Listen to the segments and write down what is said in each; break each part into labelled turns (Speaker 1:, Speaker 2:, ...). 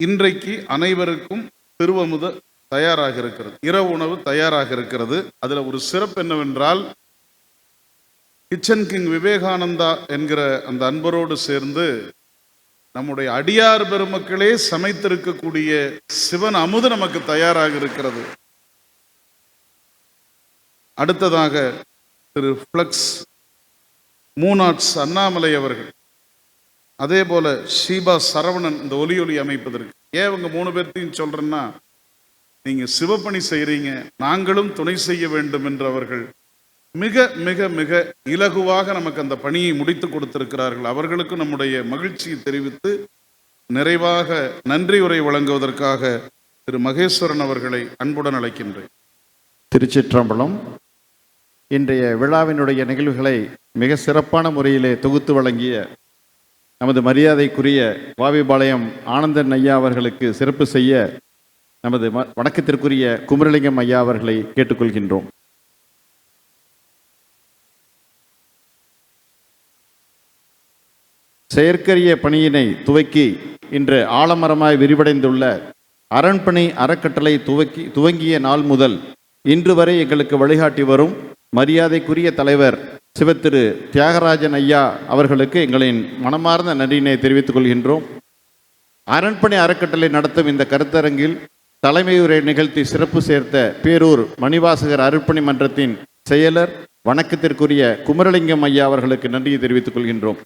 Speaker 1: இன்றைக்கு அனைவருக்கும் திருவமுத தயாராக இருக்கிறது. இரவு உணவு தயாராக இருக்கிறது. அதுல ஒரு சிறப்பு என்னவென்றால் கிச்சன் கிங் விவேகானந்தா என்கிற அந்த அன்பரோடு சேர்ந்து நம்முடைய அடியார் பெருமக்களே சமைத்திருக்கக்கூடிய சிவன் அமுது நமக்கு தயாராக இருக்கிறது. அடுத்ததாக திரு ஃப்ளக்ஸ் மூனாட்ஸ் அண்ணாமலை அவர்கள். அதே போல ஷீபா சரவணன் இந்த ஒலி ஒலி அமைப்பதற்கு. ஏன் இவங்க மூணு பேர்த்தையும் சொல்றேன்னா நீங்கள் சிவப்பணி செய்கிறீங்க நாங்களும் துணை செய்ய வேண்டும் என்றவர்கள் மிக மிக மிக இலகுவாக நமக்கு அந்த பணியை முடித்து கொடுத்திருக்கிறார்கள். அவர்களுக்கு நம்முடைய மகிழ்ச்சியை தெரிவித்து நிறைவாக நன்றி உரை வழங்குவதற்காக திரு மகேஸ்வரன் அவர்களை அன்புடன் அழைக்கின்றேன்.
Speaker 2: திருச்சிற்றம்பலம். இன்றைய விழாவினுடைய நிகழ்வுகளை மிக சிறப்பான முறையிலே தொகுத்து வழங்கிய நமது மரியாதைக்குரிய வாவிபாளையம் ஆனந்தன் ஐயா அவர்களுக்கு சிறப்பு செய்ய நமது வணக்கத்திற்குரிய குமரலிங்கம் ஐயா அவர்களை கேட்டுக்கொள்கின்றோம். செயற்கரிய பணியினை துவக்கி இன்று ஆலமரமாய் விரிவடைந்துள்ள அரண்பணி அறக்கட்டளை துவக்கி துவங்கிய நாள் முதல் இன்று வரை எங்களுக்கு வழிகாட்டி வரும் மரியாதைக்குரிய தலைவர் சிவத்திரு தியாகராஜன் ஐயா அவர்களுக்கு எங்களின் மனமார்ந்த நன்றியினை தெரிவித்துக் கொள்கின்றோம். அரண்பணி அறக்கட்டளை நடத்தும் இந்த கருத்தரங்கில் தலைமையுரை நிகழ்த்தி சிறப்பு சேர்த்த பேரூர் மணிவாசகர் அருட்பணி மன்றத்தின் செயலர் வணக்கத்திற்குரிய குமரலிங்கம் ஐயா அவர்களுக்கு நன்றியை தெரிவித்துக் கொள்கின்றோம்.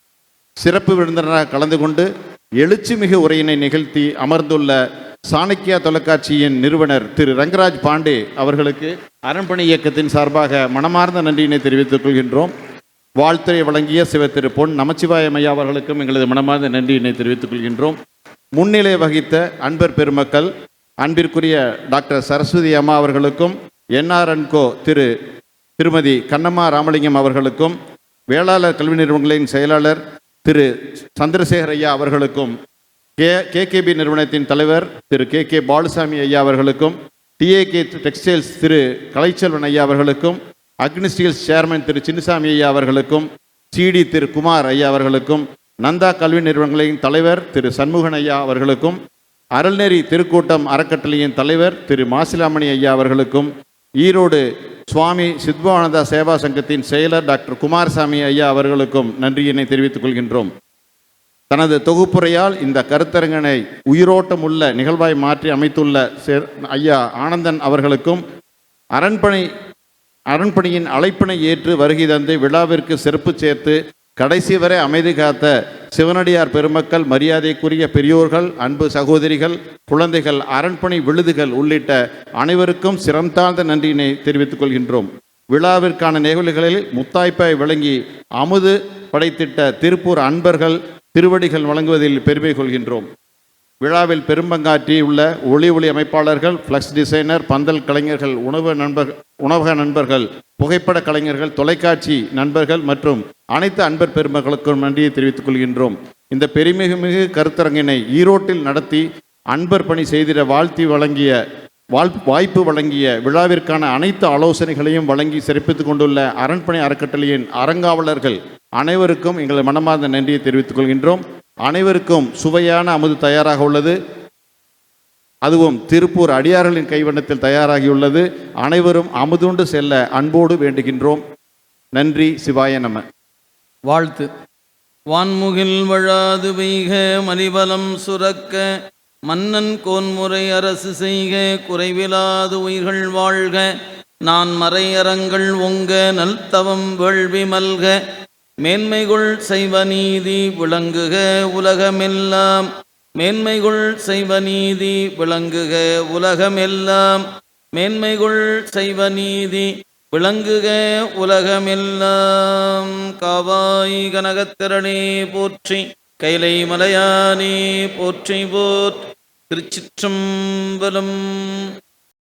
Speaker 2: சிறப்பு விருந்தினராக கலந்து கொண்டு எழுச்சிமிகு உரையினை நிகழ்த்தி அமர்ந்துள்ள சாணக்கியா தொலைக்காட்சியின் நிறுவனர் திரு ரங்கராஜ் பாண்டே அவர்களுக்கு அரண்பணி இயக்கத்தின் சார்பாக மனமார்ந்த நன்றியினை தெரிவித்துக் கொள்கின்றோம். வாழ்த்துறை வழங்கிய சிவ திரு பொன் நமச்சிவாயமையா அவர்களுக்கும் எங்களது மனமார்ந்த நன்றியினை தெரிவித்துக் கொள்கின்றோம். முன்னிலை வகித்த அன்பர் பெருமக்கள் அன்பிற்குரிய டாக்டர் சரஸ்வதி அம்மா அவர்களுக்கும் என்ஆர்என்கோ திரு திருமதி கண்ணம்மா ராமலிங்கம் அவர்களுக்கும் வேளாளர் கல்வி நிறுவனங்களின் செயலாளர் திரு சந்திரசேகர் ஐயா அவர்களுக்கும் கே கேகேபி நிறுவனத்தின் தலைவர் திரு கே கே பாலுசாமி ஐயா அவர்களுக்கும் டிஏகே டெக்ஸ்டைல்ஸ் திரு கலைச்செல்வன் ஐயா அவர்களுக்கும் அக்னி ஸ்டீல்ஸ் சேர்மன் திரு சின்னசாமி ஐயா அவர்களுக்கும் சிடி திரு குமார் ஐயா அவர்களுக்கும் நந்தா கல்வி நிறுவனங்களின் தலைவர் திரு சண்முகன் ஐயா அவர்களுக்கும் அறல்நெறி திருக்கூட்டம் அறக்கட்டளையின் தலைவர் திரு மாசிலாமணி ஐயா அவர்களுக்கும் ஈரோடு சுவாமி சித்வானந்தா சேவா சங்கத்தின் செயலர் டாக்டர் குமாரசாமி ஐயா அவர்களுக்கும் நன்றியினை தெரிவித்துக் கொள்கின்றோம். தனது தொகுப்புரையால் இந்த கருத்தரங்கனை உயிரோட்டமுள்ள நிகழ்வாய் மாற்றி அமைத்துள்ள சேர் ஐயா ஆனந்தன் அவர்களுக்கும் அரண்பணி அரண்பணியின் அழைப்பினை ஏற்று வருகை தந்து விழாவிற்கு சிறப்பு சேர்த்து கடைசி வரை அமைதி காத்த சிவனடியார் பெருமக்கள் மரியாதைக்குரிய பெரியோர்கள் அன்பு சகோதரிகள் குழந்தைகள் அரண்பணி விழுதுகள் உள்ளிட்ட அனைவருக்கும் சிறந்தாழ்ந்த நன்றியினை தெரிவித்துக் கொள்கின்றோம். விழாவிற்கான நிகழ்வுகளில் முத்தாய்ப்பாய் விளங்கி அமுது படைத்திட்ட திருப்பூர் அன்பர்கள் திருவடிகள் வழங்குவதில் பெருமை கொள்கின்றோம். விழாவில் பெரும்பங்காற்றி உள்ள ஒளி ஒளி அமைப்பாளர்கள் ஃப்ளக்ஸ் டிசைனர் பந்தல் கலைஞர்கள் உணவு நண்பர் உணவக நண்பர்கள் புகைப்பட கலைஞர்கள் தொலைக்காட்சி நண்பர்கள் மற்றும் அனைத்து அன்பர் பெருமக்களுக்கும் நன்றியை தெரிவித்துக் கொள்கின்றோம். இந்த பெருமிகுமிகு கருத்தரங்கினை ஈரோட்டில் நடத்தி அன்பர் பணி செய்திட வாழ்த்தி வழங்கிய வாழ் வாய்ப்பு வழங்கிய விழாவிற்கான அனைத்து ஆலோசனைகளையும் வழங்கி சிறப்பித்துக் கொண்டுள்ள அரண்பணி அறக்கட்டளையின் அறங்காவலர்கள் அனைவருக்கும் எங்கள் மனமார்ந்த நன்றியை தெரிவித்துக் கொள்கின்றோம். அனைவருக்கும் சுவையான அமுது தயாராக உள்ளது. அதுவும் திருப்பூர் அடியார்களின் கைவண்ணத்தில் தயாராகியுள்ளது. அனைவரும் அமுதுண்டு செல்ல அன்போடு வேண்டுகின்றோம். நன்றி சிவாய நம.
Speaker 3: வாழ்த்து. வான்முகில் வழாது வைக மலிபலம் சுரக்க மன்னன் கோன்முறை அரசு செய்க குறைவிலாது உயிர்கள் வாழ்க நான் மறையறங்கள் ஒங்க நல்தவம் வேள்வி மல்க மேன்மைகுள் செய்வ நீதி விளங்குக உலகமெல்லாம். மேன்மைகுள் செய்வ நீதி விளங்குக உலகமெல்லாம். மேன்மைகுள் செய்வ நீதி விளங்குக உலகமெல்லாம். காவாய் கனகத்திரனே போற்றி கைலை மலையானே போற்றி போற். திருச்சிற்றம்பலம்